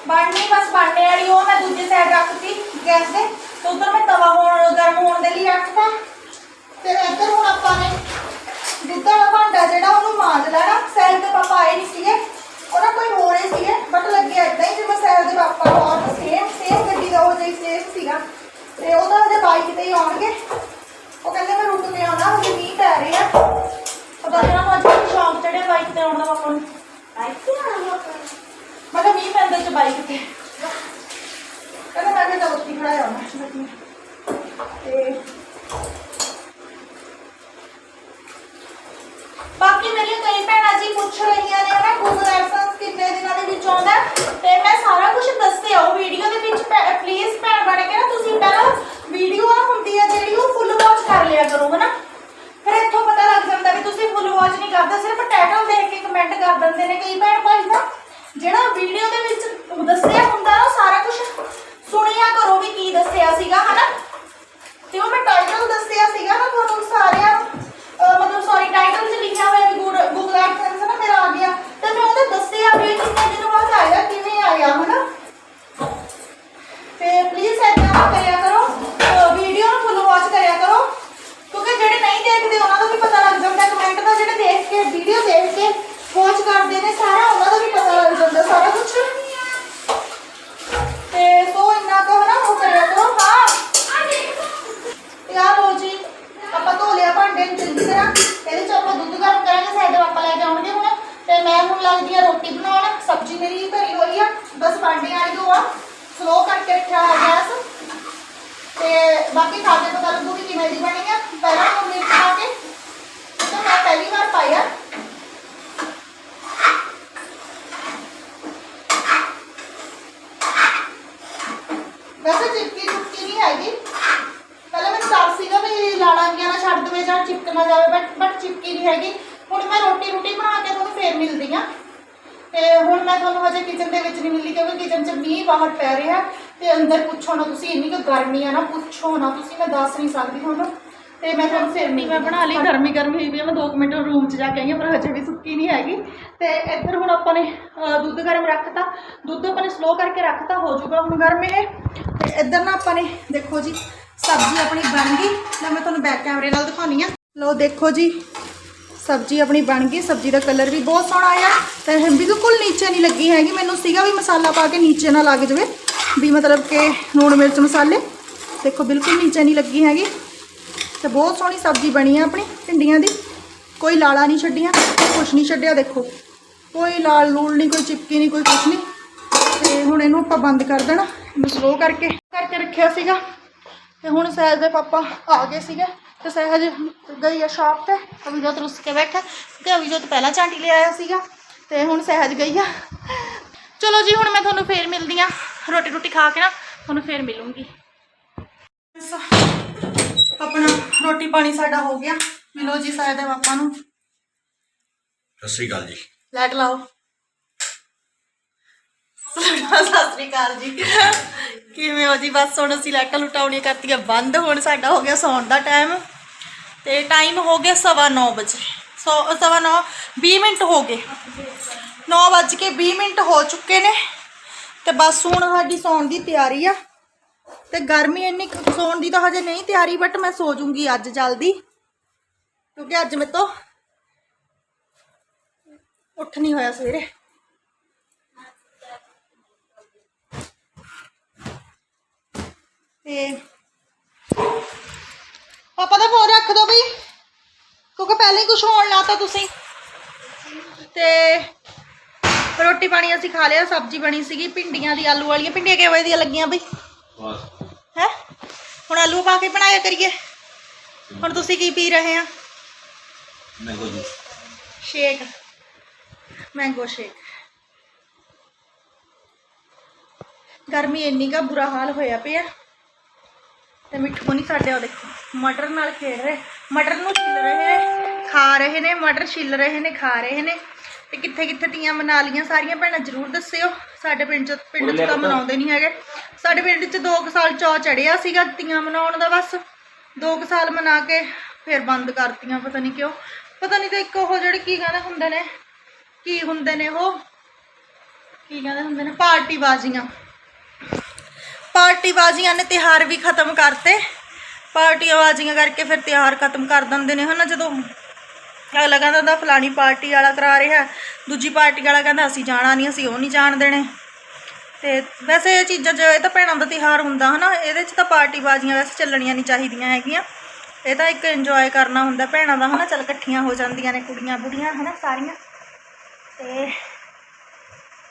ਬਣਨੀ ਬਸ ਬਣਨੇ ਵਾਲੀ ਉਹ ਮੈਂ ਦੂਜੀ ਸਾਈਡ ਰੱਖਤੀ ਗੈਸ ਦੇ ਤੇ ਉਧਰ ਮੈਂ ਤਵਾ ਹੋਣ ਗਰਮ ਹੋਣ ਦੇ ਲਈ ਰੱਖਤਾ। ਤੇ ਇੱਧਰ ਹੁਣ ਆਪਾਂ ਨੇ ਦੁੱਧ ਵਾਲਾ ਭਾਂਡਾ ਜਿਹੜਾ ਉਹਨੂੰ ਮਾਂਜ ਲੈਣਾ। ਸੈਲ ਦੇ ਪਾਪਾ ਆਏ ਨਹੀਂ ਸੀਗੇ। ਉਹਨਾਂ ਕੋਈ ਹੋ ਰਹੇ ਸੀਗੇ ਬਟ ਲੱਗਿਆ ਇਦਾਂ ਹੀ ਜਿਵੇਂ ਸੈਲ ਦੇ ਪਾਪਾ ਹੋਰ ਸੇਮ ਸੇਮ ਗੱਡੀ ਦਾ ਉਹ ਜਿਹੀ ਸੇਮ ਸੀਗਾ। ਤੇ ਉਹ ਤਾਂ ਉਹਦੇ ਬਾਈਕ ਤੇ ਹੀ ਆਉਣਗੇ। ਉਹ ਕਹਿੰਦੇ ਮੈਂ ਰੁਕ ਕੇ ਆਉਣਾ ਹਜੇ ਮੀਂਹ ਪੈ ਰਿਹਾ। ਪਤਾ ਨਹੀਂ ਉਹਨਾਂ ਨੂੰ ਅੱਜ ਸ਼ੌਂਕ ਚੜਿਆ ਬਾਈਕ ਤੇ ਆਉਣ ਦਾ ਪਾਪਾ ਨੂੰ। ਬਾਈਕ ਤੇ ਆਉਣਾ ਪਾਪਾ ਮੈਂ ਕਿਹਾ ਮੀਂਹ ਪੈਂਦੇ ਚ ਬਾਈਕ ਤੇ। ਕਹਿੰਦਾ ਮੈਂ ਤਾਂ ਉੱਥੇ ਹੀ ਖੜਾਇਆ ਮੈਂ। ਤੇ ਬਾਕੀ ਮੇਰੀਆਂ ਕਈ ਭੈਣਾਂ ਜੀ ਪੁੱਛ ਰਹੀਆਂ ਨੇ ਨਾ ਗੂਗਲ ਐਡਸੈਂਸ ਕਿੰਨੇ ਦਿਨਾਂ ਦੇ ਵਿੱਚ ਆਉਂਦਾ ਹੈ? ਤੇ ਮੈਂ ਸਾਰਾ ਕੁਝ ਦੱਸਿਆ ਵੀਡੀਓ ਦੇ ਵਿੱਚ ਪਲੀਜ਼ ਭੈਣ ਬਣ ਕੇ ਨਾ ਤੁਸੀਂ ਪਹਿਲਾਂ ਵੀਡੀਓ ਆ ਹੁੰਦੀ ਹੈ ਜਿਹੜੀ ਉਹ ਫੁੱਲ ਵਾਚ ਕਰ ਲਿਆ ਕਰੋ, ਹਨਾ? ਫਿਰ ਇੱਥੋਂ ਪਤਾ ਲੱਗ ਜਾਂਦਾ ਵੀ ਤੁਸੀਂ ਫੁੱਲ ਵਾਚ ਨਹੀਂ ਕਰਦੇ, ਸਿਰਫ ਟਾਈਟਲ ਦੇਖ ਕੇ ਕਮੈਂਟ ਕਰ ਦਿੰਦੇ ਨੇ ਕਈ ਭੈਣ ਭਾਈ ਨਾ ਜਿਹੜਾ ਵੀਡੀਓ ਦੇ ਵਿੱਚ ਦੱਸਿਆ ਹੁੰਦਾ ਨਾ ਸਾਰਾ ਕੁਝ ਸੁਣਿਆ ਕਰੋ ਵੀ ਕੀ ਦੱਸਿਆ ਸੀਗਾ, ਹਨਾ? ਤੇ ਉਹ ਮੈਂ ਟਾਈਟਲ ਦੱਸਿਆ ਸੀਗਾ ਨਾ ਤੁਹਾਨੂੰ ਸਾਰਿਆਂ ਨੂੰ ਅਹ ਮਤਲਬ ਸੌਰੀ ਟਾਈਟਲ 'ਚ ਲਿਖਿਆ ਹੋਇਆ ਵੀ ਗੂਗਲ ਐਡਸੈਂਸ ਨਾ ਮੇਰਾ ਆ ਗਿਆ ਤੇ ਮੈਂ ਉਹਦੇ ਦੱਸਿਆ ਵੀ ਇਹ ਕਿੰਨੇ ਦਿਨ ਬਾਅਦ ਆਇਆ ਕਿਵੇਂ ਆਇਆ ਹਨਾ ਤੇ ਪਲੀਜ਼ ਏਦਾਂ ਨਾ ਕਰਿਆ ਕਰੋ ਵੀਡੀਓ ਨੂੰ ਫੁੱਲ ਵਾਚ ਕਰਿਆ ਕਰੋ ਕਿਉਂਕਿ ਜਿਹੜੇ ਨਹੀਂ ਦੇਖਦੇ ਉਹਨਾਂ ਨੂੰ ਵੀ ਪਤਾ ਲੱਗ ਜਾਂਦਾ ਕਮੈਂਟ ਦਾ ਜਿਹੜੇ ਦੇਖ ਕੇ ਵੀਡੀਓ ਦੇਖ ਕੇ ਵਾਚ ਕਰਦੇ ਨੇ ਸਾਰਾ ਉਹਨਾਂ ਦਾ ਵੀ ਪਤਾ ਲੱਗ ਜਾਂਦਾ ਸਾਰਾ ਕੁਝ ਤੇ ਸੋ ਇੰਨਾ ਕੁ ਹਨਾ ਉਹ ਕਰਿਆ ਕਰੋ ਹਾਂ ਤੇ ਆ ਲੋ ਜੀ ਆਪਾਂ ਧੋ ਲਿਆ ਭਾਂਡੇ ਨੂੰ ਚੰਗੀ ਤਰ੍ਹਾਂ ਇਹਦੇ ਚ ਆਪਾਂ ਦੁੱਧ ਗਰਮ ਕਰਾਂਗੇ ਸਾਡੇ ਪਾਪਾ ਲੈ ਕੇ ਆਉਣਗੇ ਹੁਣ ਤੇ ਮੈਂ ਹੁਣ ਲੱਗਦੀ ਆ ਰੋਟੀ ਬਣਾਉਣ ਸਬਜ਼ੀ ਮੇਰੀ ਧਰੀ ਹੋਈ ਆ ਬਸ ਭਾਂਡੇ ਵਾਲੀ ਦੋ ਆ ਸਲੋ ਕਰਕੇ ਰੱਖਿਆ ਹੋਇਆ ਗੈਸ ਤੇ ਬਾਕੀ ਖਾ ਕੇ ਪਤਾ ਲੱਗੂ ਵੀ ਕਿਵੇਂ ਦੀ ਬਣੀ ਆ ਪਹਿਲਾਂ ਹੁਣ ਮਿਰਚ ਪਾ ਕੇ ਇਹ ਤਾਂ ਮੈਂ ਪਹਿਲੀ ਵਾਰ ਪਾਇਆ ਵੈਸੇ ਚਿਪਕੀ ਚੁਪਕੀ ਨਹੀਂ ਹੈਗੀ ਪਹਿਲਾਂ ਮੈਨੂੰ ਡਰ ਸੀਗਾ ਵੀ ਲਾੜਾ ਗਿਆ ਨਾ ਛੱਡ ਦੇਵੇ ਜਾਂ ਚਿਪਕ ਨਾ ਜਾਵੇ ਬਟ ਬਟ ਚਿਪਕੀ ਨਹੀਂ ਹੈਗੀ ਹੁਣ ਮੈਂ ਰੋਟੀ ਰੋਟੀ ਬਣਾ ਕੇ ਤੁਹਾਨੂੰ ਫੇਰ ਮਿਲਦੀ ਆ ਤੇ ਹੁਣ ਮੈਂ ਤੁਹਾਨੂੰ ਹਜੇ ਕਿਚਨ ਦੇ ਵਿੱਚ ਨਹੀਂ ਮਿਲਦੀ ਕਿਉਂਕਿ ਕਿਚਨ 'ਚ ਮੀਂਹ ਬਾਹਰ ਪੈ ਰਿਹਾ ਤੇ ਅੰਦਰ ਪੁੱਛੋ ਨਾ ਤੁਸੀਂ ਇੰਨੀ ਕੁ ਗਰਮੀ ਆ ਨਾ ਪੁੱਛੋ ਨਾ ਤੁਸੀਂ ਮੈਂ ਦੱਸ ਨਹੀਂ ਸਕਦੀ ਹੁਣ। ਤੇ ਮੈਂ ਤੁਹਾਨੂੰ ਫੇਰ ਨਹੀਂ ਮੈਂ ਬਣਾ ਲਈ ਗਰਮੀ ਗਰਮੀ ਹੋਈ ਵੀ ਆ, ਮੈਂ 2 ਮਿੰਟ ਰੂਮ 'ਚ ਜਾ ਕੇ ਆਈ ਹਾਂ ਪਰ ਹਜੇ ਵੀ ਸੁੱਕੀ ਨਹੀਂ ਹੈਗੀ। ਤੇ ਇੱਧਰ ਹੁਣ ਆਪਾਂ ਨੇ ਦੁੱਧ ਗਰਮ ਰੱਖਤਾ। ਦੁੱਧ ਆਪਾਂ ਨੇ ਸਲੋ ਕਰਕੇ ਰੱਖਤਾ ਹੋ ਜਾਊਗਾ ਹੁਣ ਗਰਮ ਇਹ। ਤੇ ਇੱਧਰ ਨਾ ਆਪਾਂ ਨੇ ਦੇਖੋ ਜੀ ਸਬਜ਼ੀ ਆਪਣੀ ਬਣ ਗਈ। ਲੈ ਮੈਂ ਤੁਹਾਨੂੰ ਬੈਕ ਕੈਮਰੇ ਨਾਲ ਦਿਖਾਉਣੀ ਆ। ਲਓ ਦੇਖੋ ਜੀ ਸਬਜ਼ੀ ਆਪਣੀ ਬਣ ਗਈ। ਸਬਜ਼ੀ ਦਾ ਕਲਰ ਵੀ ਬਹੁਤ ਸੋਹਣਾ ਆਇਆ। ਤੇ ਬਿਲਕੁਲ ਨੀਚੇ ਨਹੀਂ ਲੱਗੀ ਹੈਗੀ। ਮੈਨੂੰ ਸੀਗਾ ਵੀ ਮਸਾਲਾ ਪਾ ਕੇ ਨੀਚੇ ਨਾ ਲੱਗ ਜਾਵੇ। ਵੀ ਮਤਲਬ ਕਿ ਲੂਣ ਮਿਰਚ ਮਸਾਲੇ। ਦੇਖੋ, ਬਿਲਕੁਲ ਨੀਚੇ ਨਹੀਂ ਲੱਗੀ ਹੈਗੀ। ਤੇ ਬਹੁਤ ਸੋਹਣੀ ਸਬਜ਼ੀ ਬਣੀ ਆ ਆਪਣੀ ਭਿੰਡੀਆਂ ਦੀ। ਕੋਈ ਲਾਲਾ ਨਹੀਂ ਛੱਡੀਆਂ ਕੁਛ ਨਹੀਂ ਛੱਡਿਆ, ਦੇਖੋ। ਕੋਈ ਲਾਲ ਲੂਲ ਨਹੀਂ, ਕੋਈ ਚਿਪਕੀ ਨਹੀਂ, ਕੋਈ ਕੁਛ ਨਹੀਂ। ਤੇ ਹੁਣ ਇਹਨੂੰ ਆਪਾਂ ਬੰਦ ਕਰ ਦੇਣਾ, ਇਹਨੂੰ ਸਲੋ ਕਰਕੇ। ਕਰਕੇ ਰੱਖਿਆ ਸੀਗਾ। ਤੇ ਹੁਣ ਸਹਿਜ ਦੇ ਪਾਪਾ ਆ ਗਏ ਸੀਗੇ। ਤੇ ਸਹਿਜ ਗਈ ਆ ਸ਼ਾਪ ਤੇ। ਅਭਿਜੋਤ ਰੁੱਸ ਕੇ ਬੈਠਾ। ਤੇ ਅਭਿਜੋਤ ਪਹਿਲਾਂ ਝਾਂਟੀ ਲੈ ਆਇਆ ਸੀਗਾ। ਤੇ ਹੁਣ ਸਹਿਜ ਗਈ ਆ। ਚਲੋ ਜੀ, ਹੁਣ ਮੈਂ ਤੁਹਾਨੂੰ ਫੇਰ ਮਿਲਦੀ ਆ। ਰੋਟੀ ਰੋਟੀ ਖਾ ਕੇ ਨਾ, ਤੁਹਾਨੂੰ ਫੇਰ ਮਿਲੂੰਗੀ। ਆਪਣਾ ਰੋਟੀ ਪਾਣੀ ਸਾਡਾ ਹੋ ਗਿਆ। ਮਿਲੋ ਜੀ ਸਹਿਜ ਦੇ ਪਾਪਾ ਨੂੰ। ਸਤਿ ਸ਼੍ਰੀ ਅਕਾਲ ਜੀ। ਲੈਟ ਲਾਓ। ਸਤਿ ਸ੍ਰੀ ਅਕਾਲ ਜੀ। ਕਿਵੇਂ ਹੋ ਜੀ? ਬਸ ਹੁਣ ਅਸੀਂ ਲੈਟਾਂ ਲੁਟਾਉਣੀਆਂ ਕਰਤੀਆਂ ਬੰਦ ਹੁਣ ਸਾਡਾ ਹੋ ਗਿਆ ਸੌਣ ਦਾ ਟਾਈਮ ਤੇ ਟਾਈਮ ਹੋ ਗਿਆ ਸਵਾ ਨੌ ਵਜੇ। ਸੋ ਸਵਾ ਨੌ 20 ਮਿੰਟ ਹੋ ਗਏ। 9 ਵੱਜ ਕੇ 20 ਮਿੰਟ ਹੋ ਚੁੱਕੇ ਨੇ। ਤੇ ਬਸ ਹੁਣ ਸਾਡੀ ਸੌਣ ਦੀ ਤਿਆਰੀ ਆ। ਤੇ ਗਰਮੀ ਇੰਨੀ ਕੁ- ਸੌਣ ਦੀ ਤਾਂ ਹਜੇ ਨਹੀਂ ਤਿਆਰੀ ਬਟ ਮੈਂ ਸੋ ਜੂੰਗੀ ਅੱਜ ਜਲਦੀ। ਕਿਉਂਕਿ ਅੱਜ ਮੇਰੇ ਤੋਂ ਉੱਠ ਨਹੀਂ ਹੋਇਆ ਸਵੇਰੇ। ਤੇ ਪਾਪਾ ਦਾ ਫੋਨ ਰੱਖ ਦੋ ਬਈ ਕਿਉਂਕਿ ਪਹਿਲਾਂ ਹੀ ਕੁਝ ਹੋਣ ਲਾਤਾ ਤੁਸੀਂ। ਤੇ ਰੋਟੀ ਪਾਣੀ ਅਸੀਂ ਖਾ ਲਿਆ, ਸਬਜ਼ੀ ਬਣੀ ਸੀਗੀ, ਭਿੰਡੀਆਂ ਦੀ, ਆਲੂ ਵਾਲੀਆਂ। ਭਿੰਡੀਆਂ ਕਿਵੇਂ ਦੀਆਂ ਲੱਗੀਆਂ ਬਈ ਹੈ? ਹੁਣ ਆਲੂ ਪਾ ਕੇ ਬਣਾਇਆ ਕਰੀਏ। ਹੁਣ ਤੁਸੀਂ ਕੀ ਪੀ ਰਹੇ ਆ? Mango juice. Shake. Mango shake. ਗਰਮੀ ਇੰਨੀ ਕਾ ਬੁਰਾ ਹਾਲ ਹੋਇਆ ਪਿਆ। ਤੇ ਮਿੱਠੂ ਨਹੀਂ ਸਾਡੇ ਉਹ ਦੇਖੋ ਮਟਰ ਨਾਲ ਖੇਡ ਰਹੇ। ਮਟਰ ਨੂੰ ਛਿੱਲ ਰਹੇ ਨੇ ਖਾ ਰਹੇ ਨੇ ਮਟਰ ਛਿੱਲ ਰਹੇ ਨੇ ਖਾ ਰਹੇ ਨੇ। ਤੇ ਕਿੱਥੇ ਕਿੱਥੇ ਤੀਆਂ ਮਨਾ ਲੀਆਂ ਸਾਰੀਆਂ ਭੈਣਾਂ ਜ਼ਰੂਰ ਦੱਸਿਓ। ਸਾਡੇ ਪਿੰਡ ਚ ਪਿੰਡ ਚ ਤਾਂ ਮਨਾਉਂਦੇ ਨਹੀਂ ਹੈਗੇ। ਸਾਡੇ ਪਿੰਡ ਚ 2 ਸਾਲ ਚੌ ਚੜਿਆ ਸੀਗਾ ਤੀਆਂ ਮਨਾਉਣ ਦਾ ਬਸ। 2 ਸਾਲ ਮਨਾ ਕੇ ਫਿਰ ਬੰਦ ਕਰਤੀਆਂ ਪਤਾ ਨਹੀਂ ਕਿਉਂ। ਪਤਾ ਨਹੀਂ ਤੇ ਇੱਕ ਉਹ ਜਿਹੜੇ ਕੀ ਕਹਿੰਦੇ ਹੁੰਦੇ ਨੇ ਕੀ ਹੁੰਦੇ ਨੇ ਉਹ? ਕੀ ਕਹਿੰਦੇ ਹੁੰਦੇ ਨੇ? ਪਾਰਟੀ ਬਾਜ਼ੀਆਂ ਪਾਰਟੀ ਬਾਜ਼ੀਆਂ ਨੇ ਤਿਹਾਰ ਵੀ ਖਤਮ ਕਰਤੇ। ਪਾਰਟੀਆਂ ਬਾਜ਼ੀਆਂ ਕਰਕੇ ਫਿਰ ਤਿਹਾਰ ਖਤਮ ਕਰ ਦਿੰਦੇ ਨੇ ਹਨਾ ਜਦੋਂ ਅਗਲਾ ਕਹਿੰਦਾ ਹੁੰਦਾ ਫਲਾਣੀ ਪਾਰਟੀ ਵਾਲਾ ਕਰਾ ਰਿਹਾ ਦੂਜੀ ਪਾਰਟੀ ਵਾਲਾ ਕਹਿੰਦਾ ਅਸੀਂ ਜਾਣਾ ਨਹੀਂ ਅਸੀਂ ਉਹ ਨਹੀਂ ਜਾਣ ਦੇਣੇ। ਤੇ ਵੈਸੇ ਇਹ ਚੀਜ਼ਾਂ ਜੋ ਇਹ ਤਾਂ ਭੈਣਾਂ ਦਾ ਤਿਹਾਰ ਹੁੰਦਾ ਹਨਾ ਇਹਦੇ 'ਚ ਤਾਂ ਪਾਰਟੀ ਬਾਜ਼ੀਆਂ ਵੈਸੇ ਚੱਲਣੀਆਂ ਨਹੀਂ ਚਾਹੀਦੀਆਂ ਹੈਗੀਆਂ। ਇਹ ਤਾਂ ਇੱਕ ਇੰਜੋਏ ਕਰਨਾ ਹੁੰਦਾ ਭੈਣਾਂ ਦਾ ਹਨਾ ਚੱਲ ਇਕੱਠੀਆਂ ਹੋ ਜਾਂਦੀਆਂ ਨੇ ਕੁੜੀਆਂ ਬੁੜੀਆਂ ਹਨਾ ਸਾਰੀਆਂ। ਤੇ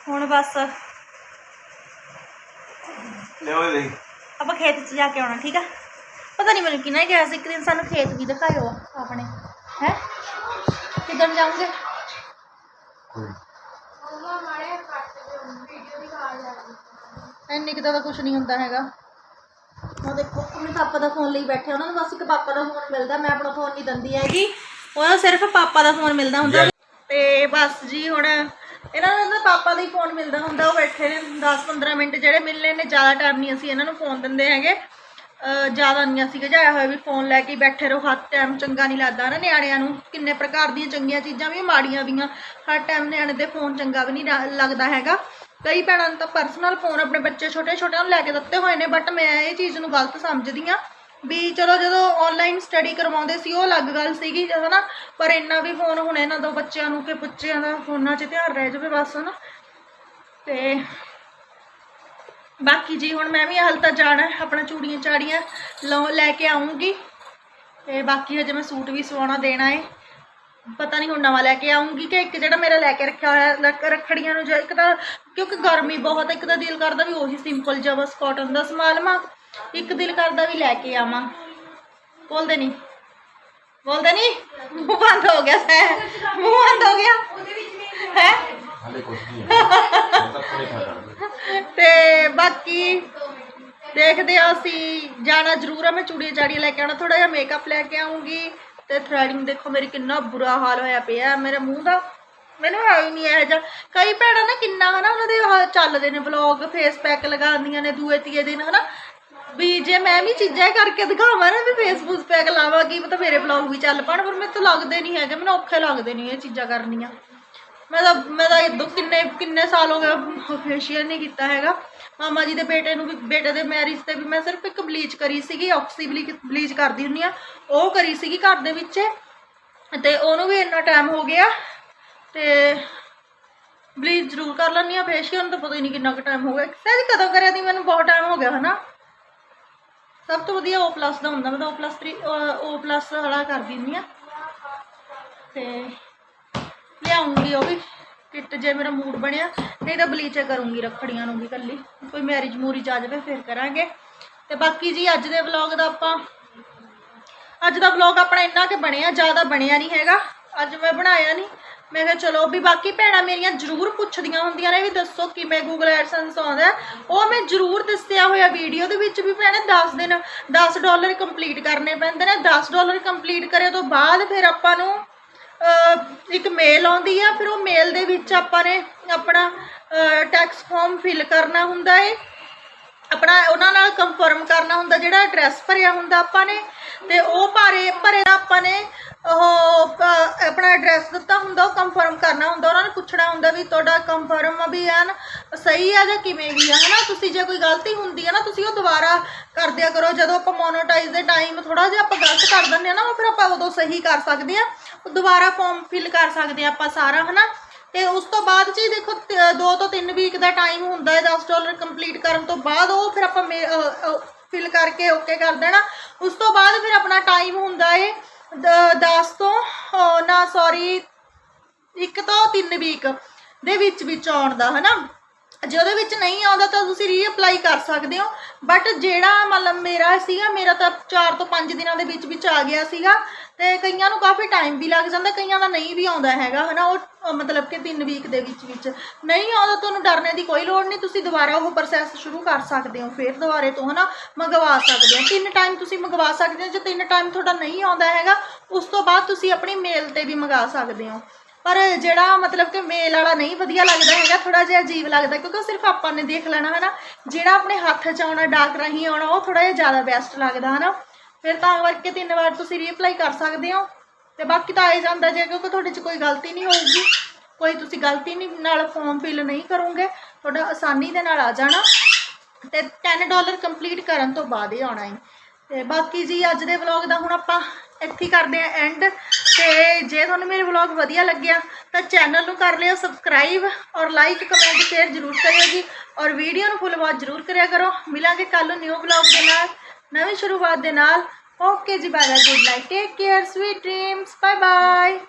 ਹੁਣ ਬਸ ਲਿਓ ਆਪਾਂ ਖੇਤ 'ਚ ਜਾ ਕੇ ਆਉਣਾ ਠੀਕ ਆ? ਪਤਾ ਨਹੀਂ ਮੈਨੂੰ ਕਿਹਨੇ ਕਿਹਾ ਸੀ ਇੱਕ ਦਿਨ ਸਾਨੂੰ ਖੇਤ ਵੀ ਦਿਖਾਇਓ ਆਪਣੇ ਹੈ? ਕਿੱਦਣ ਜਾਓਗੇ ਮੰਮਾ ਮਾਰੇ ਕੱਟ ਦੇ ਵੀਡੀਓ ਦਿਖਾ ਜਾ ਇੰਨੇ ਕਿਤਾ ਦਾ ਕੁਝ ਨਹੀਂ ਹੁੰਦਾ ਹੈਗਾ। ਉਹ ਦੇਖੋ ਆਪਣੇ ਪਾਪਾ ਦਾ ਫੋਨ ਲਈ ਬੈਠੇ ਉਹਨਾਂ ਨੂੰ ਬਸ ਇੱਕ ਪਾਪਾ ਦਾ ਫੋਨ ਮਿਲਦਾ। ਮੈਂ ਆਪਣਾ ਫੋਨ ਨਹੀਂ ਦਿੰਦੀ ਹੈਗੀ। ਉਹਨਾਂ ਸਿਰਫ ਪਾਪਾ ਦਾ ਫੋਨ ਮਿਲਦਾ ਹੁੰਦਾ। ਤੇ ਬਸ ਜੀ ਹੁਣ ਇਹਨਾਂ ਨੂੰ ਨਾ ਪਾਪਾ ਦਾ ਹੀ ਫੋਨ ਮਿਲਦਾ ਹੁੰਦਾ। ਉਹ ਬੈਠੇ ਨੇ 10-15 ਮਿੰਟ ਜਿਹੜੇ ਮਿਲਨੇ ਨੇ ਜ਼ਿਆਦਾ ਟਾਈਮ ਨਹੀਂ ਅਸੀਂ ਇਹਨਾਂ ਨੂੰ ਫੋਨ ਦਿੰਦੇ ਹੈਗੇ। ਜ਼ਿਆਦਾ ਨਹੀਂ ਅਸੀਂ ਗਜਾਇਆ ਹੋਇਆ ਵੀ ਫੋਨ ਲੈ ਕੇ ਬੈਠੇ ਰਹੋ, ਹਰ ਟਾਈਮ ਚੰਗਾ ਨਹੀਂ ਲੱਗਦਾ ਨਾ ਨਿਆਣਿਆਂ ਨੂੰ, ਕਿੰਨੇ ਪ੍ਰਕਾਰ ਦੀਆਂ ਚੰਗੀਆਂ ਚੀਜ਼ਾਂ ਵੀ ਮਾੜੀਆਂ ਵੀਆਂ, ਹਰ ਟਾਈਮ ਨਿਆਣੇ ਦੇ ਫੋਨ ਚੰਗਾ ਵੀ ਨਹੀਂ ਲੱਗਦਾ ਹੈਗਾ। ਕਈ ਭੈਣਾਂ ਨੂੰ ਤਾਂ ਪਰਸਨਲ ਫੋਨ ਆਪਣੇ ਬੱਚੇ ਛੋਟੇ ਛੋਟਿਆਂ ਨੂੰ ਲੈ ਕੇ ਦਿੱਤੇ ਹੋਏ ਨੇ ਬਟ ਮੈਂ ਇਹ ਚੀਜ਼ ਨੂੰ ਗਲਤ ਸਮਝਦੀ ਆ ਵੀ ਚਲੋ ਜਦੋਂ ਆਨਲਾਈਨ ਸਟੱਡੀ ਕਰਵਾਉਂਦੇ ਸੀ, ਉਹ ਅਲੱਗ ਗੱਲ ਸੀਗੀ ਜਦੋਂ ਨਾ ਪਰ ਇੰਨਾ ਵੀ ਫੋਨ ਹੁਣ ਇਹਨਾਂ ਦੋ ਬੱਚਿਆਂ ਨੂੰ ਕਿ ਬੱਚਿਆਂ ਦਾ ਫੋਨਾਂ 'ਚ ਧਿਆਨ ਰਹਿ ਜਾਵੇ ਬਸ ਨਾ ਤੇ ਬਾਕੀ ਜੀ ਹੁਣ ਮੈਂ ਵੀ ਹਾਲ ਤਾਂ ਜਾਣਾ ਆਪਣਾ ਚੂੜੀਆਂ ਚਾੜੀਆਂ ਲਓ ਲੈ ਕੇ ਆਉਂਗੀ ਤੇ ਬਾਕੀ ਹਜੇ ਮੈਂ ਸੂਟ ਵੀ ਸਵਾਉਣਾ ਦੇਣਾ ਹੈ ਪਤਾ ਨਹੀਂ ਹੁਣ ਨਵਾਂ ਲੈ ਕੇ ਆਉਂਗੀ ਕਿ ਇੱਕ ਜਿਹੜਾ ਮੇਰਾ ਲੈ ਕੇ ਰੱਖਿਆ ਹੋਇਆ ਰੱਖੜੀਆਂ ਨੂੰ ਜੋ ਇੱਕ ਤਾਂ ਕਿਉਂਕਿ ਗਰਮੀ ਬਹੁਤ ਇੱਕ ਤਾਂ ਦਿਲ ਕਰਦਾ ਵੀ ਉਹੀ ਸਿੰਪਲ ਜਿਹਾ ਬਸ ਕਾਟਨ ਦਾ ਸਮਾਲ ਮਾ ਇੱਕ ਦਿਲ ਕਰਦਾ ਵੀ ਲੈ ਕੇ ਆਵਾਂ। ਬੋਲਦੇ ਨਹੀਂ ਬੋਲਦੇ ਨਹੀਂ ਮੂੰਹ ਬੰਦ ਹੋ ਗਿਆ ਸੈ ਮੂੰਹ ਬੰਦ ਹੋ ਗਿਆ। ਹੈ? ਹਾਲੇ ਕੁਝ ਨਹੀਂ ਹੈ। ਮੈਂ ਤਾਂ ਆਪਣੇ ਖਾ ਤੇ ਬਾਕੀ ਦੇਖਦੇ ਆ ਅਸੀਂ, ਜਾਣਾ ਜ਼ਰੂਰ ਆ, ਮੈਂ ਚੂੜੀਆਂ ਚਾੜੀਆਂ ਲੈ ਕੇ ਆਉਣਾ ਥੋੜਾ ਜਿਹਾ ਮੇਕਅਪ ਲੈ ਕੇ ਆਉਂਗੀ ਤੇ ਥ੍ਰੈਡਿੰਗ ਦੇਖੋ, ਮੇਰੀ ਕਿੰਨਾ ਬੁਰਾ ਹਾਲ ਹੋਇਆ ਪਿਆ। ਮੇਰੇ ਮੂੰਹ ਦਾ ਮੈਨੂੰ ਹੈ ਹੀ ਨਹੀਂ ਇਹ ਜਿਹਾ। ਕਈ ਭੈਣਾਂ ਨਾ ਕਿੰਨਾ ਹਨਾ, ਉਹਨਾਂ ਦੇ ਆਹ ਚੱਲਦੇ ਨੇ ਵਲੌਗ ਫੇਸ ਪੈਕ ਲਗਾਉਂਦੀਆਂ ਨੇ ਦੂਏ ਤੀਏ ਦਿਨ, ਹਨਾ। ਵੀ ਜੇ ਮੈਂ ਵੀ ਚੀਜ਼ਾਂ ਕਰਕੇ ਦਿਖਾਵਾਂ ਨਾ, ਵੀ ਫੇਸਬੁੱਕ ਪੈਕ ਲਾਵਾਂਗੀ ਤਾਂ ਮੇਰੇ ਵਲੌਗ ਵੀ ਚੱਲ ਪਾਣ, ਪਰ ਮੈਨੂੰ ਤਾਂ ਲੱਗਦੇ ਨਹੀਂ ਹੈਗੇ, ਮੈਨੂੰ ਔਖੇ ਲੱਗਦੇ ਨਹੀਂ ਇਹ ਚੀਜ਼ਾਂ ਕਰਨੀਆਂ। ਮੈਂ ਤਾਂ ਮੈਂ ਤਾਂ ਇਦੋਂ ਕਿੰਨੇ ਕਿੰਨੇ ਸਾਲ ਹੋ ਗਏ ਫੇਸ਼ੀਅਲ ਨਹੀਂ ਕੀਤਾ ਹੈਗਾ। ਮਾਮਾ ਜੀ ਦੇ ਬੇਟੇ ਨੂੰ ਵੀ, ਬੇਟੇ ਦੇ ਮੈਰਿਜ ਤੇ ਵੀ ਮੈਂ ਸਿਰਫ ਇੱਕ ਬਲੀਚ ਕਰੀ ਸੀਗੀ ਆਕਸੀ ਬਲੀਚ ਕਰਦੀ ਹੁੰਨੀ ਆ ਉਹ ਕਰੀ ਸੀਗੀ ਘਰ ਦੇ ਵਿੱਚ ਤੇ ਉਹਨੂੰ ਵੀ ਇੰਨਾ ਟਾਈਮ ਹੋ ਗਿਆ ਤੇ ਬਲੀਚ ਜ਼ਰੂਰ ਕਰ ਲੈਂਦੀ ਆ ਫੇਸ਼ੀਅਲ ਨੂੰ ਤਾਂ ਪਤਾ ਹੀ ਨਹੀਂ ਕਿੰਨਾ ਕੁ ਟਾਈਮ ਹੋ ਗਿਆ। ਸਹਿਜ ਕਦੋਂ ਕਰਿਆ ਦੀ ਮੈਨੂੰ ਬਹੁਤ ਟਾਈਮ ਹੋ ਗਿਆ ਹਨਾ। ਸਭ ਤੋਂ ਵਧੀਆ O+ ਦਾ ਹੁੰਦਾ, ਮੈਂ ਤਾਂ O+ 3 O+ ਵਾਲਾ ਕਰਦੀ ਹੁੰਦੀ ਆ ਤੇ ਲਿਆਉਂਗੀ ਉਹ ਵੀ, ਕਿੱਟ ਜੇ ਮੇਰਾ ਮੂਡ ਬਣਿਆ, ਨਹੀਂ ਤਾਂ ਬਲੀਚ ਕਰੂੰਗੀ ਰੱਖੜੀਆਂ ਨੂੰ ਵੀ ਕੱਲੀ ਕੋਈ ਮੈਰਿਜ ਮੂਰੀ ਆ ਜਾਵੇ, ਫਿਰ ਕਰਾਂਗੇ। ਤੇ ਬਾਕੀ ਜੀ, ਅੱਜ ਦੇ ਵਲੌਗ ਦਾ ਆਪਾਂ ਅੱਜ ਦਾ ਵਲੌਗ ਆਪਣਾ ਇੰਨਾ ਕਿ ਬਣਿਆ, ਜ਼ਿਆਦਾ ਬਣਿਆ ਨਹੀਂ ਹੈਗਾ। ਅੱਜ ਮੈਂ ਬਣਾਇਆ ਨਹੀਂ। ਮੈਂ ਕਿਹਾ ਚਲੋ ਵੀ ਬਾਕੀ ਭੈਣਾਂ ਮੇਰੀਆਂ ਜ਼ਰੂਰ ਪੁੱਛਦੀਆਂ ਹੁੰਦੀਆਂ ਨੇ ਵੀ ਦੱਸੋ ਕਿਵੇਂ ਗੂਗਲ ਐਡਸੈਂਸ ਆਉਂਦਾ ਉਹ ਮੈਂ ਜ਼ਰੂਰ ਦੱਸਿਆ ਹੋਇਆ ਵੀਡੀਓ ਦੇ ਵਿੱਚ ਵੀ ਭੈਣੇ 10 ਦਿਨ 10 ਡਾਲਰ ਕੰਪਲੀਟ ਕਰਨੇ ਪੈਂਦੇ ਨੇ। 10 ਡਾਲਰ ਕੰਪਲੀਟ ਕਰੇ ਤੋਂ ਬਾਅਦ ਫਿਰ ਆਪਾਂ ਨੂੰ ਇੱਕ ਮੇਲ ਆਉਂਦੀ ਆ, ਫਿਰ ਉਹ ਮੇਲ ਦੇ ਵਿੱਚ ਆਪਾਂ ਨੇ ਆਪਣਾ ਟੈਕਸ ਫਾਰਮ ਫਿਲ ਕਰਨਾ ਹੁੰਦਾ ਏ। ਆਪਣਾ ਉਹਨਾਂ ਨਾਲ ਕੰਫਰਮ ਕਰਨਾ ਹੁੰਦਾ, ਜਿਹੜਾ ਐਡਰੈਸ ਭਰਿਆ ਹੁੰਦਾ ਆਪਾਂ ਨੇ, ਤੇ ਉਹ ਭਾਰੇ, ਭਰੇ ਦਾ ਆਪਾਂ ਨੇ ਉਹ ਆਪਣਾ ਐਡਰੈਸ ਦਿੱਤਾ ਹੁੰਦਾ, ਉਹ ਕੰਫਰਮ ਕਰਨਾ ਹੁੰਦਾ, ਉਹਨਾਂ ਨੂੰ ਪੁੱਛਣਾ ਹੁੰਦਾ ਵੀ ਤੁਹਾਡਾ ਕੰਫਰਮ ਵੀ ਐਨ ਸਹੀ ਆ ਜਾਂ ਕਿਵੇਂ ਵੀ ਆ, ਹਨਾ? ਤੁਸੀਂ ਜੇ ਕੋਈ ਗਲਤੀ ਹੁੰਦੀ ਹੈ ਨਾ, ਤੁਸੀਂ ਉਹ ਦੁਬਾਰਾ ਕਰਦਿਆ ਕਰੋ, ਜਦੋਂ ਆਪਾਂ ਮੋਨੋਟਾਈਜ਼ ਦੇ ਟਾਈਮ ਥੋੜਾ ਜਿਹਾ ਆਪਾਂ ਗਲਤ ਕਰ ਦਿੰਦੇ ਆ ਨਾ, ਉਹ ਫਿਰ ਆਪਾਂ ਉਦੋਂ ਸਹੀ ਕਰ ਸਕਦੇ ਆ, ਦੁਬਾਰਾ ਫਾਰਮ ਫਿਲ ਕਰ ਸਕਦੇ ਆ ਆਪਾਂ ਸਾਰਾ, ਹਨਾ? ਤੇ ਉਸ ਤੋਂ ਬਾਅਦ ਜੀ ਦੇਖੋ 2 ਤੋਂ 3 ਵੀਕ ਦਾ ਟਾਈਮ ਹੁੰਦਾ ਹੈ 10 ਡਾਲਰ ਕੰਪਲੀਟ ਕਰਨ ਤੋਂ ਬਾਅਦ ਉਹ ਫਿਰ ਆਪਾਂ ਫਿਲ ਕਰਕੇ ਓਕੇ ਕਰ ਦੇਣਾ। ਉਸ ਤੋਂ ਬਾਅਦ ਫਿਰ ਆਪਣਾ ਟਾਈਮ ਹੁੰਦਾ ਹੈ 10 ਤੋਂ ਨਾ ਸੌਰੀ ਇੱਕ ਤੋਂ 3 ਵੀਕ ਦੇ ਵਿੱਚ ਵਿੱਚ ਆਉਣ ਦਾ, ਹਨਾ? ਜੇ ਵਿੱਚ ਨਹੀਂ ਆਉਂਦਾ ਤਾਂ ਤੁਸੀਂ ਰੀਅਪਲਾਈ ਕਰ ਸਕਦੇ ਹੋ। ਬਟ ਜਿਹੜਾ ਮਤਲਬ ਮੇਰਾ ਸੀਗਾ, ਮੇਰਾ ਤਾਂ 4 ਤੋਂ 5 ਦਿਨਾਂ ਦੇ ਵਿੱਚ ਵਿੱਚ ਆ ਗਿਆ ਸੀਗਾ ਤੇ ਕਈਆਂ ਨੂੰ ਕਾਫੀ ਟਾਈਮ ਵੀ ਲੱਗ ਜਾਂਦਾ, ਕਈਆਂ ਦਾ ਨਹੀਂ ਵੀ ਆਉਂਦਾ ਹੈਗਾ, ਹਨਾ? ਉਹ ਮਤਲਬ ਕਿ 3 ਵੀਕ ਦੇ ਵਿੱਚ ਵਿੱਚ ਨਹੀਂ ਆਉਂਦਾ, ਤੁਹਾਨੂੰ ਡਰਨੇ ਦੀ ਕੋਈ ਲੋੜ ਨਹੀਂ, ਤੁਸੀਂ ਦੁਬਾਰਾ ਉਹ ਪ੍ਰੋਸੈਸ ਸ਼ੁਰੂ ਕਰ ਸਕਦੇ ਹੋ, ਫਿਰ ਦੁਬਾਰੇ ਤੋਂ, ਹਨਾ? ਮੰਗਵਾ ਸਕਦੇ ਹੋ। ਤਿੰਨ ਟਾਈਮ ਤੁਸੀਂ ਮੰਗਵਾ ਸਕਦੇ ਹੋ, ਜੇ ਤਿੰਨ ਟਾਈਮ ਤੁਹਾਡਾ ਨਹੀਂ ਆਉਂਦਾ ਹੈਗਾ, ਉਸ ਤੋਂ ਬਾਅਦ ਤੁਸੀਂ ਆਪਣੀ ਮੇਲ ਤੇ ਵੀ ਮੰਗਾ ਸਕਦੇ ਹੋ। ਪਰ ਜਿਹੜਾ ਮਤਲਬ ਕਿ ਮੇਲ ਵਾਲਾ ਨਹੀਂ ਵਧੀਆ ਲੱਗਦਾ ਹੈਗਾ ਥੋੜਾ ਜਿਹਾ ਅਜੀਬ ਲੱਗਦਾ, ਕਿਉਂਕਿ ਉਹ ਸਿਰਫ ਆਪਾਂ ਨੇ ਦੇਖ ਲੈਣਾ ਹੈ ਨਾ ਜਿਹੜਾ ਆਪਣੇ ਹੱਥ 'ਚ ਆਉਣਾ, ਡਾਕ ਰਾਹੀਂ ਆਉਣਾ, ਉਹ ਥੋੜਾ ਜਿਹਾ ਜ਼ਿਆਦਾ ਬੈਸਟ ਲੱਗਦਾ ਹੈ ਨਾ ਫਿਰ ਤਾਂ ਕਰਕੇ ਤਿੰਨ ਵਾਰ ਤੁਸੀਂ ਰੀਅਪਲਾਈ ਕਰ ਸਕਦੇ ਹੋ, ਤੇ ਬਾਕੀ ਤਾਂ ਆ ਜਾਂਦਾ ਜੇ, ਕਿਉਂਕਿ ਤੁਹਾਡੇ 'ਚ ਕੋਈ ਗਲਤੀ ਨਹੀਂ ਹੋਊਗੀ। ਕੋਈ ਤੁਸੀਂ ਗਲਤੀ ਨਹੀਂ, ਨਾਲ ਫਾਰਮ ਫਿਲ ਨਹੀਂ ਕਰੋਗੇ, ਤੁਹਾਡਾ ਆਸਾਨੀ ਦੇ ਨਾਲ ਆ ਜਾਣਾ। ਤੇ 10 ਡਾਲਰ ਕੰਪਲੀਟ ਕਰਨ ਤੋਂ ਬਾਅਦ ਹੀ ਆਉਣਾ ਹੈ ਤੇ ਬਾਕੀ ਜੀ, ਅੱਜ ਦੇ ਵਲੌਗ ਦਾ ਹੁਣ ਆਪਾਂ ਇੱਥੇ ਕਰਦੇ ਆ ਐਂਡ ਤੇ ਜੇ ਤੁਹਾਨੂੰ ਮੇਰੇ ਵਲੌਗ ਵਧੀਆ ਲੱਗਿਆ ਤਾਂ ਚੈਨਲ ਨੂੰ ਕਰ ਲਿਓ ਸਬਸਕ੍ਰਾਈਬ ਔਰ ਲਾਈਕ ਕਮੈਂਟ ਸ਼ੇਅਰ ਜ਼ਰੂਰ ਕਰਿਓ ਜੀ। ਔਰ ਵੀਡੀਓ ਨੂੰ ਫੁੱਲ ਵਾਚ ਜ਼ਰੂਰ ਕਰਿਆ ਕਰੋ। ਮਿਲਾਂਗੇ ਕੱਲ ਨੂੰ ਨਿਊ ਵਲੌਗ ਦੇ ਨਾਲ, ਨਵੀਂ ਸ਼ੁਰੂਆਤ ਦੇ ਨਾਲ। ਓਕੇ ਜੀ bye bye good night take care sweet dreams bye bye